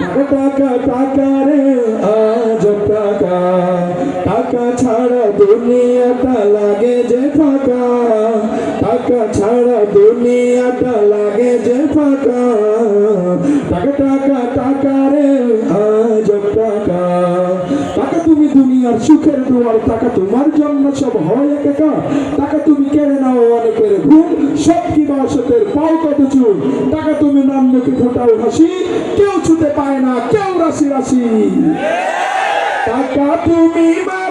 টাকা টাকা রে আজ টাকা। টাকা ছাড়া দুনিয়াটা লাগে যে ফাঁকা। টাকা ছাড়া দুনিয়াটা লাগে যে ফাঁকা। টাকা টাকা দুনিয়ার সুখের দুয়ার টাকা তোমার জন্য সব হয় একা টাকা তুমি কেড়ে নাও অনেকের ঘুম সব কি বাসতের পাও কত চুল টাকা তুমি নাম মুখে ফোটাও হাসি, কেউ ছুতে পায় না, কেউ রাশি রাশি। টাকা তুমি মা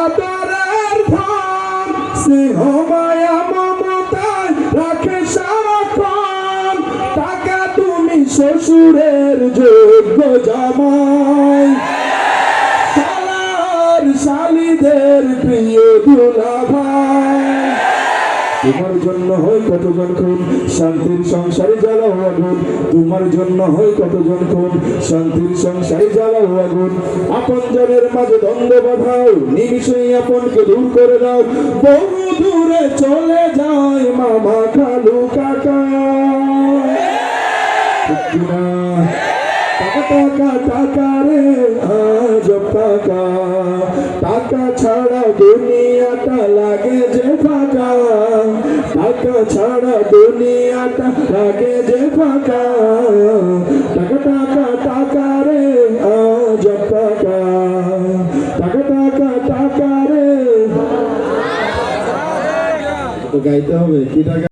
আদরের ধন, স্নেহ মায়া মমতায় রাখে সারাক্ষণ। টাকা তুমি শ্বশুরের যোগ্য জামাই। শালিদের প্রিয় দুলাভাই। তোমার জন্য হয় কতজন খুন? শান্তির সংসারে জ্বালাও আগুন। তোমার জন্য হয় কতজন খুন? শান্তির সংসারে জ্বালাও আগুন। আপন জনের মাঝে দ্বন্দ্ব বাধাও। নিমিষেই আপনকে দূর করে দাও। বহু দূরে চলে যায় মামা খালু কাকা? টাকা টাকা রে, আজ টাকা টাকা ছাড়া দুনিয়াটা লাগে যে ফাঁকা। টাকা ছাড়া দুনিয়াটা লাগে যে ফাঁকা। টাকা টাকা টাকা রে, আজ টাকা। টাকা টাকা টাকা রে। গাইতে হবে, কি টাকা?